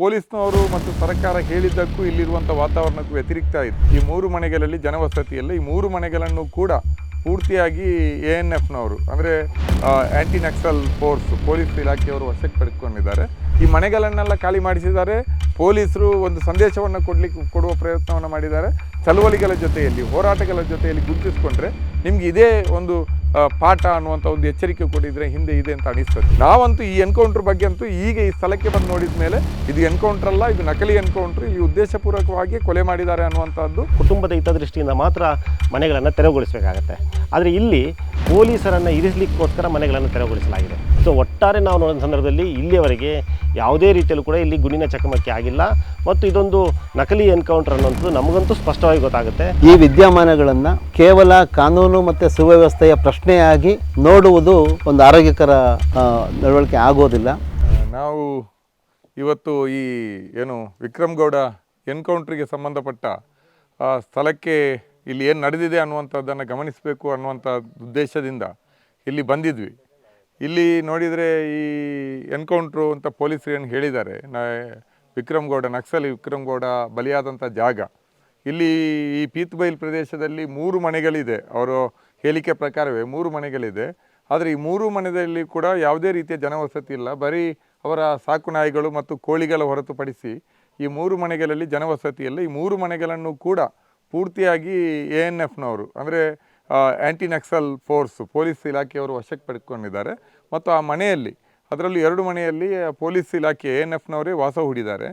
ಪೊಲೀಸ್ನವರು ಮತ್ತು ಸರ್ಕಾರ ಹೇಳಿದ್ದಕ್ಕೂ ಇಲ್ಲಿರುವಂಥ ವಾತಾವರಣಕ್ಕೂ ವ್ಯತಿರಿಕ್ತ ಇದೆ. ಈ ಮೂರು ಮನೆಗಳಲ್ಲಿ ಜನವಸತಿಯಲ್ಲಿ, ಈ ಮೂರು ಮನೆಗಳನ್ನು ಕೂಡ ಪೂರ್ತಿಯಾಗಿ ಎ ಎನ್ ಎಫ್ನವರು, ಅಂದರೆ ಆ್ಯಂಟಿ ನಕ್ಸಲ್ ಫೋರ್ಸ್ ಪೊಲೀಸ್ ಇಲಾಖೆಯವರು ವಶಕ್ಕೆ ಪಡೆದುಕೊಂಡಿದ್ದಾರೆ. ಈ ಮನೆಗಳನ್ನೆಲ್ಲ ಖಾಲಿ ಮಾಡಿಸಿದ್ದಾರೆ. ಪೊಲೀಸರು ಒಂದು ಸಂದೇಶವನ್ನು ಕೊಡಲಿಕ್ಕೆ ಕೊಡುವ ಪ್ರಯತ್ನವನ್ನು ಮಾಡಿದ್ದಾರೆ. ಚಳುವಳಿಗಳ ಜೊತೆಯಲ್ಲಿ, ಹೋರಾಟಗಳ ಜೊತೆಯಲ್ಲಿ ಗುರುತಿಸ್ಕೊಂಡ್ರೆ ನಿಮ್ಗೆ ಇದೇ ಒಂದು ಪಾಠ ಅನ್ನುವಂಥ ಒಂದು ಎಚ್ಚರಿಕೆ ಕೊಟ್ಟಿದ್ರೆ ಹಿಂದೆ ಇದೆ ಅಂತ ಅನಿಸ್ತದೆ. ನಾವಂತೂ ಈ ಎನ್ಕೌಂಟರ್ ಬಗ್ಗೆ ಅಂತೂ ಈಗ ಈ ಸ್ಥಳಕ್ಕೆ ಬಂದು ನೋಡಿದ ಮೇಲೆ ಇದು ಎನ್ಕೌಂಟರ್ ಅಲ್ಲ ಇದು ನಕಲಿ ಎನ್ಕೌಂಟರ್ ಇಲ್ಲಿ ಉದ್ದೇಶಪೂರ್ವಕವಾಗಿ ಕೊಲೆ ಮಾಡಿದ್ದಾರೆ ಅನ್ನುವಂಥದ್ದು ಕುಟುಂಬದ ಹಿತದೃಷ್ಟಿಯಿಂದ ಮಾತ್ರ ಮನೆಗಳನ್ನು ತೆರವುಗೊಳಿಸಬೇಕಾಗತ್ತೆ. ಆದರೆ ಇಲ್ಲಿ ಪೊಲೀಸರನ್ನು ಇರಿಸಲಿಕ್ಕೋಸ್ಕರ ಮನೆಗಳನ್ನು ತೆರವುಗೊಳಿಸಲಾಗಿದೆ. ಸೊ ಒಟ್ಟಾರೆ ನಾವು ನೋಡಿದ ಸಂದರ್ಭದಲ್ಲಿ ಇಲ್ಲಿಯವರೆಗೆ ಯಾವುದೇ ರೀತಿಯಲ್ಲೂ ಕೂಡ ಇಲ್ಲಿ ಗುಂಡಿನ ಚಕಮಕಿ ಆಗಿಲ್ಲ. ಮತ್ತು ಇದೊಂದು ನಕಲಿ ಎನ್ಕೌಂಟರ್ ಅನ್ನೋದು ನಮಗಂತೂ ಸ್ಪಷ್ಟವಾಗಿ ಗೊತ್ತಾಗುತ್ತೆ. ಈ ವಿದ್ಯಮಾನಗಳನ್ನು ಕೇವಲ ಕಾನೂನು ಮತ್ತು ಸುವ್ಯವಸ್ಥೆಯ ಪ್ರಶ್ನೆಯಾಗಿ ನೋಡುವುದು ಒಂದು ಆರೋಗ್ಯಕರ ನಡವಳಿಕೆ ಆಗೋದಿಲ್ಲ. ನಾವು ಇವತ್ತು ಈ, ಏನು ವಿಕ್ರಮ್ ಗೌಡ ಎನ್ಕೌಂಟ್ರಿಗೆ ಸಂಬಂಧಪಟ್ಟ ಸ್ಥಳಕ್ಕೆ ಇಲ್ಲಿ ಏನು ನಡೆದಿದೆ ಅನ್ನುವಂಥದ್ದನ್ನು ಗಮನಿಸಬೇಕು ಅನ್ನುವಂಥ ಉದ್ದೇಶದಿಂದ ಇಲ್ಲಿ ಬಂದಿದ್ವಿ. ಇಲ್ಲಿ ನೋಡಿದರೆ ಈ ಎನ್ಕೌಂಟ್ರು ಅಂತ ಪೊಲೀಸರು ಏನು ಹೇಳಿದ್ದಾರೆ, ನಾ, ವಿಕ್ರಮ್ ಗೌಡ, ನಕ್ಸಲಿ ವಿಕ್ರಮ್ ಗೌಡ ಬಲಿಯಾದಂಥ ಜಾಗ. ಇಲ್ಲಿ ಈ ಪೀತ್ಬೈಲ್ ಪ್ರದೇಶದಲ್ಲಿ ಮೂರು ಮನೆಗಳಿದೆ. ಅವರು ಹೇಳಿಕೆ ಪ್ರಕಾರವೇ ಮೂರು ಮನೆಗಳಿದೆ. ಆದರೆ ಈ ಮೂರು ಮನೆಯಲ್ಲಿ ಕೂಡ ಯಾವುದೇ ರೀತಿಯ ಜನವಸತಿ ಇಲ್ಲ. ಬರೀ ಅವರ ಸಾಕು ನಾಯಿಗಳು ಮತ್ತು ಕೋಳಿಗಳ ಹೊರತುಪಡಿಸಿ ಈ ಮೂರು ಮನೆಗಳಲ್ಲಿ ಜನವಸತಿ ಇಲ್ಲ. ಈ ಮೂರು ಮನೆಗಳನ್ನು ಕೂಡ ಪೂರ್ತಿಯಾಗಿ ಎ ಎನ್ ಎಫ್ನವರು, ಅಂದರೆ ಆ್ಯಂಟಿ ನಕ್ಸಲ್ ಫೋರ್ಸ್ ಪೊಲೀಸ್ ಇಲಾಖೆಯವರು ವಶಕ್ಕೆ ಪಡೆದುಕೊಂಡಿದ್ದಾರೆ. ಮತ್ತು ಆ ಮನೆಯಲ್ಲಿ, ಅದರಲ್ಲೂ ಎರಡು ಮನೆಯಲ್ಲಿ ಪೊಲೀಸ್ ಇಲಾಖೆ ಎ ಎನ್ ಎಫ್ನವರೇ ವಾಸ ಹೂಡಿದ್ದಾರೆ.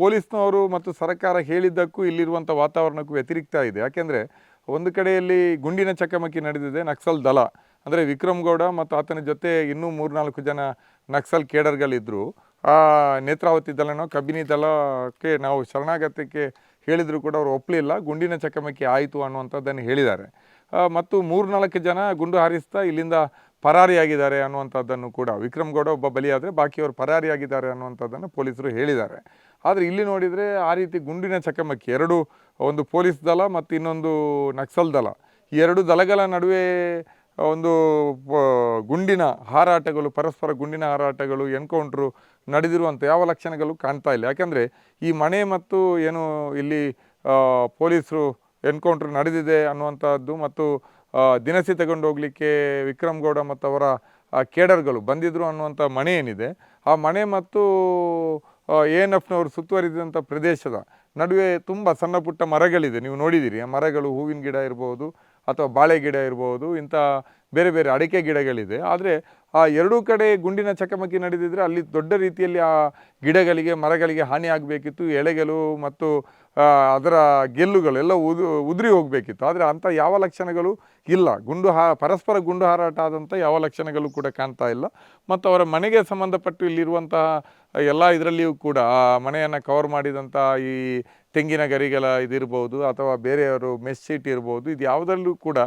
ಪೊಲೀಸ್ನವರು ಮತ್ತು ಸರ್ಕಾರ ಹೇಳಿದ್ದಕ್ಕೂ ಇಲ್ಲಿರುವಂಥ ವಾತಾವರಣಕ್ಕೂ ವ್ಯತಿರಿಕ್ತ ಇದೆ. ಯಾಕೆಂದರೆ ಒಂದು ಕಡೆಯಲ್ಲಿ ಗುಂಡಿನ ಚಕಮಕಿ ನಡೆದಿದೆ, ನಕ್ಸಲ್ ದಲ ಅಂದರೆ ವಿಕ್ರಮ್ ಗೌಡ ಮತ್ತು ಆತನ ಜೊತೆ ಇನ್ನೂ ಮೂರ್ನಾಲ್ಕು ಜನ ನಕ್ಸಲ್ ಕೇಡರ್ಗಳಿದ್ದರು ಆ ನೇತ್ರಾವತಿ ದಲನೋ ಕಬಿನಿ ದಲಕ್ಕೆ ನಾವು ಶರಣಾಗತಕ್ಕೆ ಹೇಳಿದರೂ ಕೂಡ ಅವರು ಒಪ್ಪಲಿಲ್ಲ ಗುಂಡಿನ ಚಕಮಕಿ ಆಯಿತು ಅನ್ನುವಂಥದ್ದನ್ನು ಹೇಳಿದ್ದಾರೆ. ಮತ್ತು ಮೂರ್ನಾಲ್ಕು ಜನ ಗುಂಡು ಹಾರಿಸ್ತಾ ಇಲ್ಲಿಂದ ಪರಾರಿಯಾಗಿದ್ದಾರೆ ಅನ್ನುವಂಥದ್ದನ್ನು ಕೂಡ ವಿಕ್ರಮ್ ಗೌಡ ಒಬ್ಬ ಬಲಿಯಾದರೆ ಬಾಕಿಯವರು ಪರಾರಿಯಾಗಿದ್ದಾರೆ ಅನ್ನುವಂಥದ್ದನ್ನು ಪೊಲೀಸರು ಹೇಳಿದ್ದಾರೆ. ಆದರೆ ಇಲ್ಲಿ ನೋಡಿದರೆ ಆ ರೀತಿ ಗುಂಡಿನ ಚಕಮಕಿ, ಎರಡು ಒಂದು ಪೊಲೀಸ್ ದಳ ಮತ್ತು ಇನ್ನೊಂದು ನಕ್ಸಲ್ ಈ ಎರಡು ದಳಗಳ ನಡುವೆ ಒಂದು ಗುಂಡಿನ ಹಾರಾಟಗಳು, ಪರಸ್ಪರ ಗುಂಡಿನ ಹಾರಾಟಗಳು, ಎನ್ಕೌಂಟ್ರು ನಡೆದಿರುವಂಥ ಯಾವ ಲಕ್ಷಣಗಳು ಕಾಣ್ತಾ ಇಲ್ಲ. ಯಾಕೆಂದರೆ ಈ ಮನೆ ಮತ್ತು ಏನು ಇಲ್ಲಿ ಪೊಲೀಸರು ಎನ್ಕೌಂಟ್ರ್ ನಡೆದಿದೆ ಅನ್ನುವಂಥದ್ದು ಮತ್ತು ದಿನಸಿ ತಗೊಂಡು ಹೋಗಲಿಕ್ಕೆ ವಿಕ್ರಮ್ ಗೌಡ ಮತ್ತು ಅವರ ಕೇಡರ್ಗಳು ಬಂದಿದ್ದರು ಅನ್ನುವಂಥ ಮನೆ ಏನಿದೆ, ಆ ಮನೆ ಮತ್ತು ಎ ಎನ್ ಎಫ್ನವರು ಸುತ್ತುವರಿದಂಥ ಪ್ರದೇಶದ ನಡುವೆ ತುಂಬ ಸಣ್ಣ ಪುಟ್ಟ ಮರಗಳಿದೆ. ನೀವು ನೋಡಿದ್ದೀರಿ ಆ ಮರಗಳು ಹೂವಿನ ಗಿಡ ಇರ್ಬೋದು ಅಥವಾ ಬಾಳೆ ಗಿಡ ಇರ್ಬೋದು, ಇಂಥ ಬೇರೆ ಬೇರೆ ಅಡಿಕೆ ಗಿಡಗಳಿದೆ. ಆದರೆ ಆ ಎರಡೂ ಕಡೆ ಗುಂಡಿನ ಚಕಮಕಿ ನಡೆದಿದ್ರೆ ಅಲ್ಲಿ ದೊಡ್ಡ ರೀತಿಯಲ್ಲಿ ಆ ಗಿಡಗಳಿಗೆ, ಮರಗಳಿಗೆ ಹಾನಿ ಆಗಬೇಕಿತ್ತು. ಎಳೆಗಳು ಮತ್ತು ಅದರ ಗೆಲ್ಲುಗಳೆಲ್ಲ ಉದು, ಉದುರಿ ಹೋಗಬೇಕಿತ್ತು. ಆದರೆ ಅಂಥ ಯಾವ ಲಕ್ಷಣಗಳು ಇಲ್ಲ. ಗುಂಡು ಹಾ, ಪರಸ್ಪರ ಗುಂಡು ಹಾರಾಟ ಆದಂಥ ಯಾವ ಲಕ್ಷಣಗಳು ಕೂಡ ಕಾಣ್ತಾ ಇಲ್ಲ. ಮತ್ತು ಅವರ ಮನೆಗೆ ಸಂಬಂಧಪಟ್ಟು ಇಲ್ಲಿರುವಂತಹ ಎಲ್ಲ ಇದರಲ್ಲಿಯೂ ಕೂಡ ಆ ಮನೆಯನ್ನು ಕವರ್ ಮಾಡಿದಂಥ ಈ ತೆಂಗಿನ ಗರಿಗಳ ಇದಿರ್ಬೋದು ಅಥವಾ ಬೇರೆಯವರು ಮೆಸ್ಸೀಟ್ ಇರ್ಬೋದು, ಇದು ಯಾವುದರಲ್ಲೂ ಕೂಡ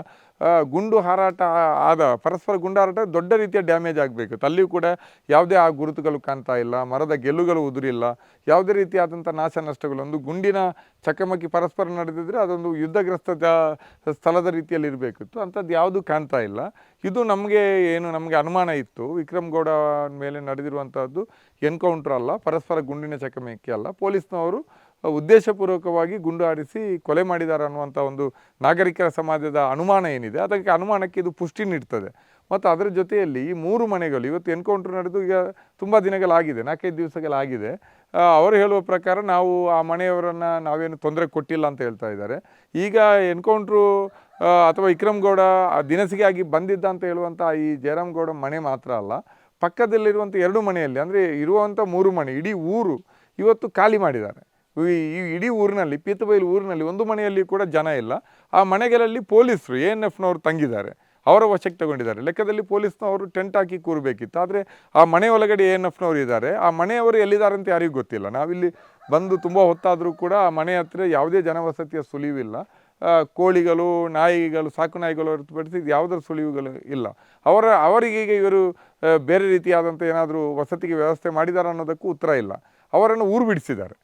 ಗುಂಡು ಹಾರಾಟ ಆದ ಪರಸ್ಪರ ಗುಂಡು ಹಾರಾಟ ದೊಡ್ಡ ರೀತಿಯ ಡ್ಯಾಮೇಜ್ ಆಗಬೇಕು. ಅಲ್ಲಿಯೂ ಕೂಡ ಯಾವುದೇ ಆ ಗುರುತುಗಳು ಕಾಣ್ತಾ ಇಲ್ಲ, ಮರದ ಗೆಲ್ಲುಗಳು ಉದುರಿಲ್ಲ. ಯಾವುದೇ ರೀತಿಯಾದಂಥ ನಾಶ ನಷ್ಟಗಳು, ಒಂದು ಗುಂಡಿನ ಚಕಮಕಿ ಪರಸ್ಪರ ನಡೆದಿದ್ರೆ ಅದೊಂದು ಯುದ್ಧಗ್ರಸ್ತ ಸ್ಥಳದ ರೀತಿಯಲ್ಲಿ ಇರಬೇಕಿತ್ತು. ಅಂಥದ್ದು ಯಾವುದೂ ಕಾಣ್ತಾ ಇಲ್ಲ. ಇದು ನಮಗೆ ಏನು, ನಮಗೆ ಅನುಮಾನ ಇತ್ತು. ವಿಕ್ರಮ್ ಗೌಡ ಮೇಲೆ ನಡೆದಿರುವಂಥದ್ದು ಎನ್ಕೌಂಟ್ರ್ ಅಲ್ಲ, ಪರಸ್ಪರ ಗುಂಡಿನ ಚಕಮಕಿ ಅಲ್ಲ. ಪೊಲೀಸ್ನವರು ಉದ್ದೇಶಪೂರ್ವಕವಾಗಿ ಗುಂಡು ಹಾರಿಸಿ ಕೊಲೆ ಮಾಡಿದ್ದಾರೆ ಅನ್ನುವಂಥ ಒಂದು ನಾಗರಿಕರ ಸಮಾಜದ ಅನುಮಾನ ಏನಿದೆ, ಅದಕ್ಕೆ ಅನುಮಾನಕ್ಕೆ ಇದು ಪುಷ್ಟಿ ನೀಡ್ತದೆ. ಮತ್ತು ಅದರ ಜೊತೆಯಲ್ಲಿ ಈ ಮೂರು ಮನೆಗಳು, ಇವತ್ತು ಎನ್ಕೌಂಟ್ರ್ ನಡೆದು ಈಗ ತುಂಬ ದಿನಗಳಾಗಿದೆ, ನಾಲ್ಕೈದು ದಿವಸಗಳಾಗಿದೆ ಅವರು ಹೇಳುವ ಪ್ರಕಾರ ನಾವು ಆ ಮನೆಯವರನ್ನು ನಾವೇನು ತೊಂದರೆ ಕೊಟ್ಟಿಲ್ಲ ಅಂತ ಹೇಳ್ತಾ ಇದ್ದಾರೆ. ಈಗ ಎನ್ಕೌಂಟ್ರು ಅಥವಾ ವಿಕ್ರಮ್ ಗೌಡ ದಿನಸಿಗೆ ಆಗಿ ಬಂದಿದ್ದ ಅಂತ ಹೇಳುವಂಥ ಈ ಜಯರಾಮ್ ಗೌಡ ಮನೆ ಮಾತ್ರ ಅಲ್ಲ, ಪಕ್ಕದಲ್ಲಿರುವಂಥ ಎರಡು ಮನೆಯಲ್ಲಿ, ಅಂದರೆ ಇರುವಂಥ ಮೂರು ಮನೆ, ಇಡೀ ಊರು ಇವತ್ತು ಖಾಲಿ ಮಾಡಿದ್ದಾರೆ. ಈ ಇಡೀ ಊರಿನಲ್ಲಿ, ಪೀತಬೈಲ್ ಊರಿನಲ್ಲಿ ಒಂದು ಮನೆಯಲ್ಲಿ ಕೂಡ ಜನ ಇಲ್ಲ. ಆ ಮನೆಗಳಲ್ಲಿ ಪೊಲೀಸರು, ಎ ಎನ್ ಎಫ್ನವರು ತಂಗಿದ್ದಾರೆ. ಅವರ ವಶಕ್ಕೆ ತಗೊಂಡಿದ್ದಾರೆ. ಲೆಕ್ಕದಲ್ಲಿ ಪೊಲೀಸ್ನವರು ಟೆಂಟ್ ಹಾಕಿ ಕೂರಬೇಕಿತ್ತು. ಆದರೆ ಆ ಮನೆ ಒಳಗಡೆ ಎ ಎನ್ ಎಫ್ನವರು ಇದ್ದಾರೆ. ಆ ಮನೆಯವರು ಎಲ್ಲಿದ್ದಾರೆ ಅಂತ ಯಾರಿಗೂ ಗೊತ್ತಿಲ್ಲ. ನಾವಿಲ್ಲಿ ಬಂದು ತುಂಬ ಹೊತ್ತಾದರೂ ಕೂಡ ಆ ಮನೆ ಹತ್ತಿರ ಯಾವುದೇ ಜನವಸತಿಯ ಸುಳಿವಿಲ್ಲ. ಕೋಳಿಗಳು, ನಾಯಿಗಳು, ಸಾಕು ನಾಯಿಗಳು ಹೊರತುಪಡಿಸಿ ಯಾವುದರ ಸುಳಿವುಗಳು ಇಲ್ಲ. ಅವರ, ಅವರಿಗೆ ಈಗ ಇವರು ಬೇರೆ ರೀತಿಯಾದಂಥ ಏನಾದರೂ ವಸತಿಗೆ ವ್ಯವಸ್ಥೆ ಮಾಡಿದ್ದಾರೆ ಅನ್ನೋದಕ್ಕೂ ಉತ್ತರ ಇಲ್ಲ. ಅವರನ್ನು ಊರು ಬಿಡಿಸಿದ್ದಾರೆ.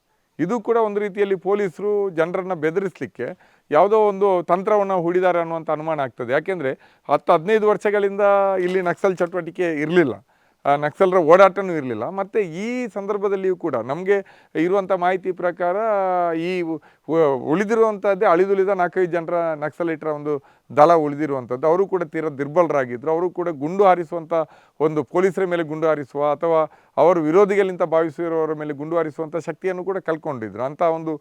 ಇದು ಕೂಡ ಒಂದು ರೀತಿಯಲ್ಲಿ ಪೊಲೀಸರು ಜನರನ್ನು ಬೆದರಿಸಲಿಕ್ಕೆ ಯಾವುದೋ ಒಂದು ತಂತ್ರವನ್ನು ಹೂಡಿದ್ದಾರೆ ಅನ್ನುವಂಥ ಅನುಮಾನ ಆಗ್ತದೆ. ಯಾಕೆಂದರೆ ಹತ್ತು ಹದಿನೈದು ವರ್ಷಗಳಿಂದ ಇಲ್ಲಿ ನಕ್ಸಲ್ ಚಟುವಟಿಕೆ ಇರಲಿಲ್ಲ. ನಕ್ಸಲರ ಓಡಾಟನೂ ಇರಲಿಲ್ಲ. ಮತ್ತು ಈ ಸಂದರ್ಭದಲ್ಲಿಯೂ ಕೂಡ ನಮಗೆ ಇರುವಂಥ ಮಾಹಿತಿ ಪ್ರಕಾರ ಈ ಉಳಿದಿರುವಂಥದ್ದೇ ಅಳಿದುಳಿದ ನಾಲ್ಕೈದು ಜನರ ನಕ್ಸಲೈಟರ ಒಂದು ದಳ ಉಳಿದಿರುವಂಥದ್ದು ಅವರು ಕೂಡ ತೀರ ದುರ್ಬಲರಾಗಿದ್ದರು ಅವರು ಕೂಡ ಗುಂಡು ಹಾರಿಸುವಂಥ ಒಂದು ಪೊಲೀಸರ ಮೇಲೆ ಗುಂಡು ಹಾರಿಸುವ ಅಥವಾ ಅವರು ವಿರೋಧಿಗಳಿಂದ ಭಾವಿಸಿರುವವರ ಮೇಲೆ ಗುಂಡು ಹಾರಿಸುವಂಥ ಶಕ್ತಿಯನ್ನು ಕೂಡ ಕಲ್ಕೊಂಡಿದ್ರು ಅಂಥ ಒಂದು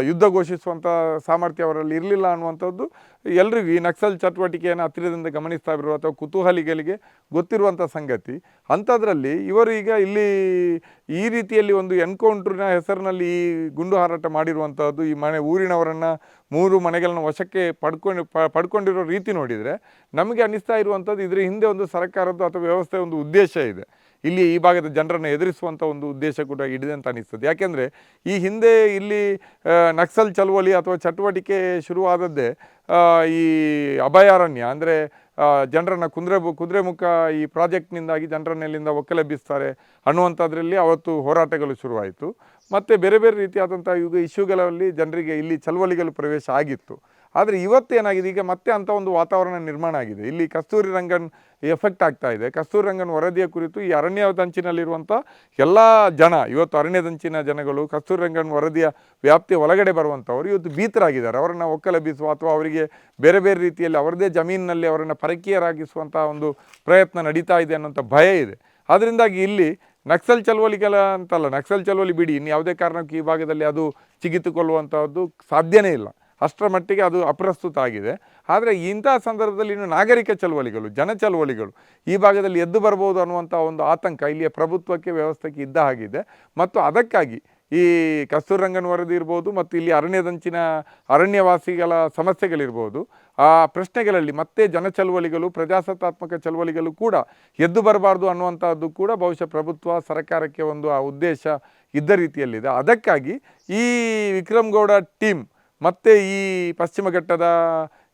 ಯುದ್ಧ ಘೋಷಿಸುವಂಥ ಸಾಮರ್ಥ್ಯ ಅವರಲ್ಲಿ ಇರಲಿಲ್ಲ ಅನ್ನುವಂಥದ್ದು ಎಲ್ರಿಗೂ ಈ ನಕ್ಸಲ್ ಚಟುವಟಿಕೆಯನ್ನು ಹತ್ತಿರದಿಂದ ಗಮನಿಸ್ತಾ ಇರೋ ಅಥವಾ ಕುತೂಹಲಿಗಳಿಗೆ ಗೊತ್ತಿರುವಂಥ ಸಂಗತಿ. ಅಂಥದ್ರಲ್ಲಿ ಇವರು ಈಗ ಇಲ್ಲಿ ಈ ರೀತಿಯಲ್ಲಿ ಒಂದು ಎನ್ಕೌಂಟ್ರಿನ ಹೆಸರಿನಲ್ಲಿ ಈ ಗುಂಡು ಹಾರಾಟ ಮಾಡಿರುವಂಥದ್ದು ಈ ಮನೆ ಊರಿನವರನ್ನು ಮೂರು ಮನೆಗಳನ್ನ ವಶಕ್ಕೆ ಪಡ್ಕೊಂಡು ಪಡ್ಕೊಂಡಿರೋ ರೀತಿ ನೋಡಿದರೆ ನಮಗೆ ಅನ್ನಿಸ್ತಾ ಇರುವಂಥದ್ದು ಇದರ ಹಿಂದೆ ಒಂದು ಸರ್ಕಾರದ್ದು ಅಥವಾ ವ್ಯವಸ್ಥೆ ಒಂದು ಉದ್ದೇಶ ಇದೆ. ಇಲ್ಲಿ ಈ ಭಾಗದ ಜನರನ್ನು ಎದುರಿಸುವಂಥ ಒಂದು ಉದ್ದೇಶ ಕೂಡ ಇದೆ ಅಂತ ಅನಿಸ್ತದೆ ಯಾಕೆಂದರೆ ಈ ಹಿಂದೆ ಇಲ್ಲಿ ನಕ್ಸಲ್ ಚಳವಳಿ ಅಥವಾ ಚಟುವಟಿಕೆ ಶುರುವಾದದ್ದೇ ಈ ಅಭಯಾರಣ್ಯ ಅಂದರೆ ಜನರನ್ನು ಕುದುರೆ ಕುದುರೆಮುಖ ಈ ಪ್ರಾಜೆಕ್ಟ್ನಿಂದಾಗಿ ಜನರನ್ನೆಲ್ಲಿಂದ ಒಕ್ಕಲೆಬ್ಬಿಸ್ತಾರೆ ಅನ್ನುವಂಥದ್ರಲ್ಲಿ ಅವತ್ತು ಹೋರಾಟಗಳು ಶುರುವಾಯಿತು. ಮತ್ತು ಬೇರೆ ಬೇರೆ ರೀತಿಯಾದಂಥ ಯುಗ, ಇಶ್ಯೂಗಳಲ್ಲಿ ಜನರಿಗೆ ಇಲ್ಲಿ ಚಳವಳಿಗಳು ಪ್ರವೇಶ ಆಗಿತ್ತು. ಆದರೆ ಇವತ್ತು ಏನಾಗಿದೆ? ಈಗ ಮತ್ತೆ ಅಂಥ ಒಂದು ವಾತಾವರಣ ನಿರ್ಮಾಣ ಆಗಿದೆ. ಇಲ್ಲಿ ಕಸ್ತೂರಿ ರಂಗನ್ ಎಫೆಕ್ಟ್ ಆಗ್ತಾ ಇದೆ. ಕಸ್ತೂರಿ ರಂಗನ್ ವರದಿಯ ಕುರಿತು ಈ ಅರಣ್ಯ ದಂಚಿನಲ್ಲಿರುವಂಥ ಎಲ್ಲ ಜನ, ಇವತ್ತು ಅರಣ್ಯದಂಚಿನ ಜನಗಳು, ಕಸ್ತೂರಿ ರಂಗನ್ ವರದಿಯ ವ್ಯಾಪ್ತಿಯ ಒಳಗಡೆ ಬರುವಂಥವ್ರು ಇವತ್ತು ಭೀತರಾಗಿದ್ದಾರೆ. ಅವರನ್ನು ಒಕ್ಕಲೆಬ್ಬಿಸುವ ಅಥವಾ ಅವರಿಗೆ ಬೇರೆ ಬೇರೆ ರೀತಿಯಲ್ಲಿ ಅವರದೇ ಜಮೀನಿನಲ್ಲಿ ಅವರನ್ನು ಪರಕೀಯರಾಗಿಸುವಂಥ ಒಂದು ಪ್ರಯತ್ನ ನಡೀತಾ ಇದೆ ಅನ್ನೋಂಥ ಭಯ ಇದೆ. ಅದರಿಂದಾಗಿ ಇಲ್ಲಿ ನಕ್ಸಲ್ ಚಳವಳಿಗೆಲ್ಲ ಅಂತಲ್ಲ, ನಕ್ಸಲ್ ಚಳವಳಿ ಬಿಡಿ. ಇನ್ನು ಯಾವುದೇ ಕಾರಣಕ್ಕೂ ಈ ಭಾಗದಲ್ಲಿ ಅದು ಚಿಗಿತುಕೊಳ್ಳುವಂಥದ್ದು ಸಾಧ್ಯನೇ ಇಲ್ಲ. ಅಷ್ಟರ ಮಟ್ಟಿಗೆ ಅದು ಅಪ್ರಸ್ತುತ ಆಗಿದೆ. ಆದರೆ ಇಂಥ ಸಂದರ್ಭದಲ್ಲಿ ಇನ್ನು ನಾಗರಿಕ ಚಳವಳಿಗಳು, ಜನ ಚಳವಳಿಗಳು ಈ ಭಾಗದಲ್ಲಿ ಎದ್ದು ಬರ್ಬೋದು ಅನ್ನುವಂಥ ಒಂದು ಆತಂಕ ಇಲ್ಲಿಯ ಪ್ರಭುತ್ವಕ್ಕೆ, ವ್ಯವಸ್ಥೆಗೆ ಇದ್ದ ಹಾಗಿದೆ. ಮತ್ತು ಅದಕ್ಕಾಗಿ ಈ ಕಸ್ತೂರಂಗನ್ ವರದಿ ಇರ್ಬೋದು ಮತ್ತು ಇಲ್ಲಿ ಅರಣ್ಯದಂಚಿನ ಅರಣ್ಯವಾಸಿಗಳ ಸಮಸ್ಯೆಗಳಿರ್ಬೋದು, ಆ ಪ್ರಶ್ನೆಗಳಲ್ಲಿ ಮತ್ತೆ ಜನ ಚಳವಳಿಗಳು, ಪ್ರಜಾಸತ್ತಾತ್ಮಕ ಚಳವಳಿಗಳು ಕೂಡ ಎದ್ದು ಬರಬಾರ್ದು ಅನ್ನುವಂಥದ್ದು ಕೂಡ ಬಹುಶಃ ಪ್ರಭುತ್ವ ಸರ್ಕಾರಕ್ಕೆ ಒಂದು ಆ ಉದ್ದೇಶ ಇದ್ದ ರೀತಿಯಲ್ಲಿದೆ. ಅದಕ್ಕಾಗಿ ಈ ವಿಕ್ರಮ್ ಗೌಡ ಟೀಮ್ ಮತ್ತೆ ಈ ಪಶ್ಚಿಮ ಘಟ್ಟದ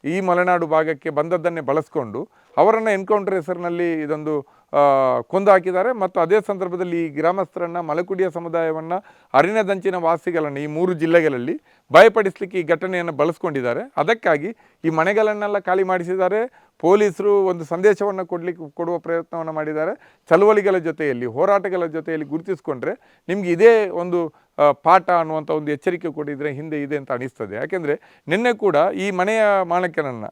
ಈ ಮಲೆನಾಡು ಭಾಗಕ್ಕೆ ಬಂದದ್ದನ್ನೇ ಬಳಸ್ಕೊಂಡು ಅವರನ್ನು ಎನ್ಕೌಂಟರ್ ಹೆಸರಿನಲ್ಲಿ ಇದೊಂದು ಕೊಂದು ಹಾಕಿದ್ದಾರೆ ಮತ್ತು ಅದೇ ಸಂದರ್ಭದಲ್ಲಿ ಈ ಗ್ರಾಮಸ್ಥರನ್ನು, ಮಲಕುಡಿಯ ಸಮುದಾಯವನ್ನು ಅರಿಣದಂಚಿನ ವಾಸಿಗಳನ್ನು ಈ ಮೂರು ಜಿಲ್ಲೆಗಳಲ್ಲಿ ಭಯಪಡಿಸಲಿಕ್ಕೆ ಈ ಘಟನೆಯನ್ನು ಬಳಸ್ಕೊಂಡಿದ್ದಾರೆ. ಅದಕ್ಕಾಗಿ ಈ ಮನೆಗಳನ್ನೆಲ್ಲ ಖಾಲಿ ಮಾಡಿಸಿದ್ದಾರೆ. ಪೊಲೀಸರು ಒಂದು ಸಂದೇಶವನ್ನು ಕೊಡಲಿಕ್ಕೆ, ಕೊಡುವ ಪ್ರಯತ್ನವನ್ನು ಮಾಡಿದ್ದಾರೆ. ಚಳುವಳಿಗಳ ಜೊತೆಯಲ್ಲಿ, ಹೋರಾಟಗಳ ಜೊತೆಯಲ್ಲಿ ಗುರುತಿಸ್ಕೊಂಡ್ರೆ ನಿಮ್ಗೆ ಇದೇ ಒಂದು ಪಾಠ ಅನ್ನುವಂಥ ಒಂದು ಎಚ್ಚರಿಕೆ ಕೊಟ್ಟಿದ್ರೆ ಹಿಂದೆ ಇದೆ ಅಂತ ಅನಿಸ್ತದೆ. ಯಾಕೆಂದರೆ ನಿನ್ನೆ ಕೂಡ ಈ ಮನೆಯ ಮಾಣಕ್ಯನನ್ನು